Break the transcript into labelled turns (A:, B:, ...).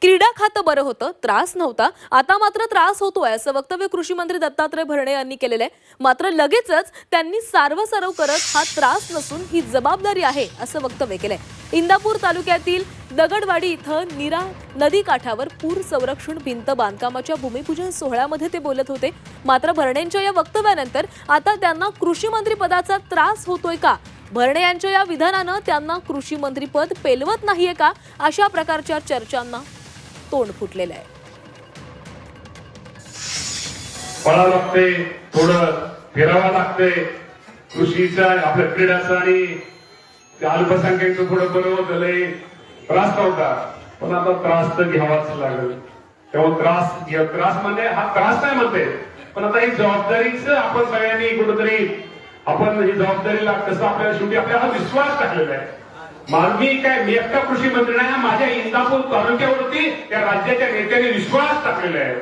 A: क्रीडा खातं बरं होतं त्रास नव्हता. आता मात्र त्रास होतोय असं वक्तव्य कृषी मंत्री दत्तात्रय भरणे यांनी केलेलं आहे. मात्र लगेचच त्यांनी सारवसारव करत हा त्रास नसून ही जबाबदारी आहे असं वक्तव्य केलंय. इंदापूर तालुक्यातील दगडवाडी इथं नीरा नदी काठावर पूर संरक्षण भिंत बांधकामाच्या भूमिपूजन सोहळ्यामध्ये ते बोलत होते. मात्र भरणेंच्या या वक्तव्यानंतर आता त्यांना कृषी मंत्री पदाचा त्रास होतोय का? भरणे यांच्या या विधानानं त्यांना कृषी मंत्रीपद पेलवत नाहीये का अशा प्रकारच्या चर्चांना तोंड फुटलेलं आहे.
B: मला लागते थोडं फिरावं लागते कृषीचा आपल्या क्रीडाचा आणि त्या थोडं बरोबर झालंय त्रास नव्हता पण आता त्रास तर घ्यावाच लागेल. तेव्हा त्रास त्रास म्हणजे हा त्रास नाही म्हणते पण आता ही जबाबदारीच आपण सगळ्यांनी कुठेतरी आपण ही जबाबदारीला कसं आपल्याला शेवटी आपल्याला हा विश्वास टाकलेला आहे. मी काय मी एकटा कृषी मंत्री नाही माझ्या इंदापूर तालुक्यावरती त्या राज्याच्या नेत्याने विश्वास टाकलेला आहे.